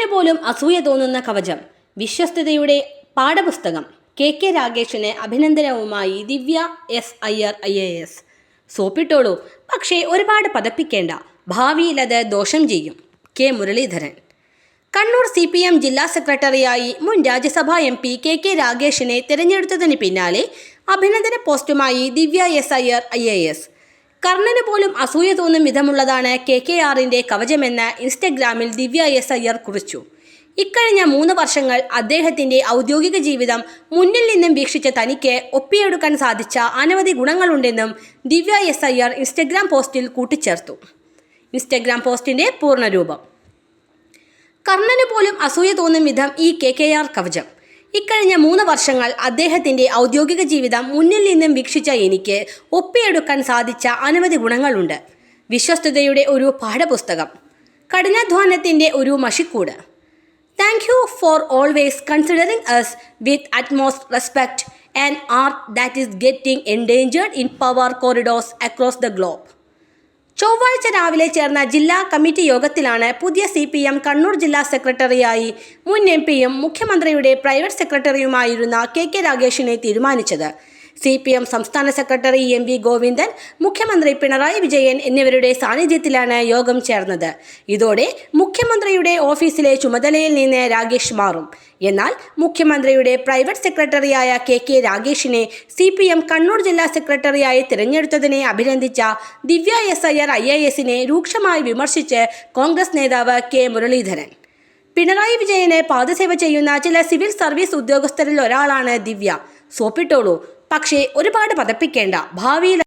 കർണന് പോലും അസൂയ തോന്നുന്ന കവചം. വിശ്വസ്തയുടെ പാഠപുസ്തകം. കെ കെ രാഗേഷിന് അഭിനന്ദനവുമായി Divya S Iyer I A S. സോപ്പിട്ടോളൂ. പക്ഷേ ഒരുപാട് പതപ്പിക്കേണ്ട. ഭാവിയിൽ അത് ദോഷം ചെയ്യും. K Muraleedharan. Kannur C P M ജില്ലാ സെക്രട്ടറിയായി മുൻ Rajya Sabha M P K K രാഗേഷിനെ തിരഞ്ഞെടുത്തതിന് പിന്നാലെ അഭിനന്ദന പോസ്റ്റുമായി Divya S Iyer I A S. കർണന് പോലും അസൂയ തോന്നും വിധമുള്ളതാണ് കെ കെ ആറിന്റെ കവചമെന്ന് ഇൻസ്റ്റഗ്രാമിൽ ദിവ്യ എസ് അയ്യർ കുറിച്ചു. ഇക്കഴിഞ്ഞ മൂന്ന് വർഷങ്ങൾ അദ്ദേഹത്തിന്റെ ഔദ്യോഗിക ജീവിതം മുന്നിൽ നിന്നും വീക്ഷിച്ച തനിക്ക് ഒപ്പിയെടുക്കാൻ സാധിച്ച അനവധി ഗുണങ്ങളുണ്ടെന്നും ദിവ്യ എസ് അയ്യർ ഇൻസ്റ്റഗ്രാം പോസ്റ്റിൽ കൂട്ടിച്ചേർത്തു. ഇൻസ്റ്റഗ്രാം പോസ്റ്റിന്റെ പൂർണരൂപം കർണന് പോലും അസൂയ തോന്നും വിധം ഈ കെ കെ ആർ കവചം. ഇക്കഴിഞ്ഞ മൂന്ന് വർഷങ്ങൾ അദ്ദേഹത്തിന്റെ ഔദ്യോഗിക ജീവിതം മുന്നിൽ നിന്നും വീക്ഷിച്ച എനിക്ക് ഒപ്പിയെടുക്കാൻ സാധിച്ച അനവധി ഗുണങ്ങളുണ്ട്. വിശ്വസ്തതയുടെ ഒരു പാഠപുസ്തകം. കഠിനാധ്വാനത്തിന്റെ ഒരു മഷിക്കൂട്. Thank you for always considering us with utmost respect and art that is getting endangered in power corridors across the globe ചൊവ്വാഴ്ച രാവിലെ ചേർന്ന ജില്ലാ കമ്മിറ്റി യോഗത്തിലാണ് പുതിയ സി പി എം കണ്ണൂർ ജില്ലാ സെക്രട്ടറിയായി മുൻ എം പിയും മുഖ്യമന്ത്രിയുടെ പ്രൈവറ്റ് സെക്രട്ടറിയുമായിരുന്ന കെ കെ രാഗേഷിനെ തീരുമാനിച്ചത്. സി പി എം സംസ്ഥാന സെക്രട്ടറി എം വി ഗോവിന്ദൻ മുഖ്യമന്ത്രി പിണറായി വിജയൻ എന്നിവരുടെ സാന്നിധ്യത്തിലാണ് യോഗം ചേർന്നത്. ഇതോടെ മുഖ്യമന്ത്രിയുടെ ഓഫീസിലെ ചുമതലയിൽ നിന്ന് രാഗേഷ് മാറും. എന്നാൽ മുഖ്യമന്ത്രിയുടെ പ്രൈവറ്റ് സെക്രട്ടറിയായ കെ കെ രാഗേഷിനെ സി പി എം കണ്ണൂർ ജില്ലാ സെക്രട്ടറിയായി തിരഞ്ഞെടുത്തതിനെ അഭിനന്ദിച്ച Divya S Iyer I A എസിനെ രൂക്ഷമായി വിമർശിച്ച് കോൺഗ്രസ് നേതാവ് കെ മുരളീധരൻ. പിണറായി വിജയനെ പാദസേവ ചെയ്യുന്ന ചില സിവിൽ സർവീസ് ഉദ്യോഗസ്ഥരിൽ ഒരാളാണ് ദിവ്യ. സോപ്പിട്ടോളൂ പക്ഷേ ഒരുപാട് പതപ്പിക്കേണ്ട ഭാവിയിൽ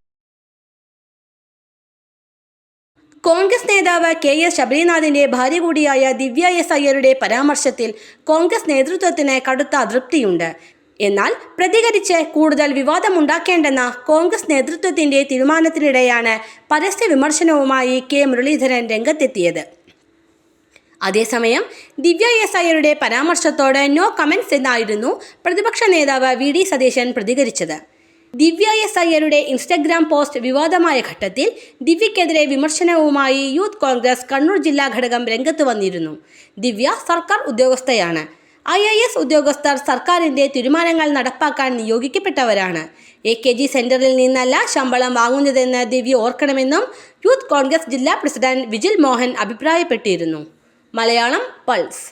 കോൺഗ്രസ് നേതാവ് കെ എസ് ശബരിനാഥിന്റെ ഭാര്യ കൂടിയായ ദിവ്യ എസ് അയ്യരുടെ പരാമർശത്തിൽ കോൺഗ്രസ് നേതൃത്വത്തിന് കടുത്ത അതൃപ്തിയുണ്ട്. എന്നാൽ പ്രതികരിച്ച് കൂടുതൽ വിവാദമുണ്ടാക്കേണ്ടെന്ന കോൺഗ്രസ് നേതൃത്വത്തിന്റെ തീരുമാനത്തിനിടെയാണ് പരസ്യ വിമർശനവുമായി കെ മുരളീധരൻ രംഗത്തെത്തിയത്. അതേസമയം ദിവ്യ എസ് അയ്യരുടെ പരാമർശത്തോട് നോ കമൻസ് എന്നായിരുന്നു പ്രതിപക്ഷ നേതാവ് വി ഡി സതീശൻ പ്രതികരിച്ചത്. ദിവ്യ എസ് അയ്യരുടെ ഇൻസ്റ്റഗ്രാം പോസ്റ്റ് വിവാദമായ ഘട്ടത്തിൽ ദിവ്യക്കെതിരെ വിമർശനവുമായി യൂത്ത് കോൺഗ്രസ് കണ്ണൂർ ജില്ലാ ഘടകം രംഗത്ത് വന്നിരുന്നു. ദിവ്യ സർക്കാർ ഉദ്യോഗസ്ഥയാണ്. ഐ ഐ എസ് ഉദ്യോഗസ്ഥർ സർക്കാരിന്റെ തീരുമാനങ്ങൾ നടപ്പാക്കാൻ നിയോഗിക്കപ്പെട്ടവരാണ്. എ കെ ജി സെന്ററിൽ നിന്നല്ല ശമ്പളം വാങ്ങുന്നതെന്ന് ദിവ്യ ഓർക്കണമെന്നും യൂത്ത് കോൺഗ്രസ് ജില്ലാ പ്രസിഡന്റ് വിജിൽ മോഹൻ അഭിപ്രായപ്പെട്ടിരുന്നു. മലയാളം പൾസ്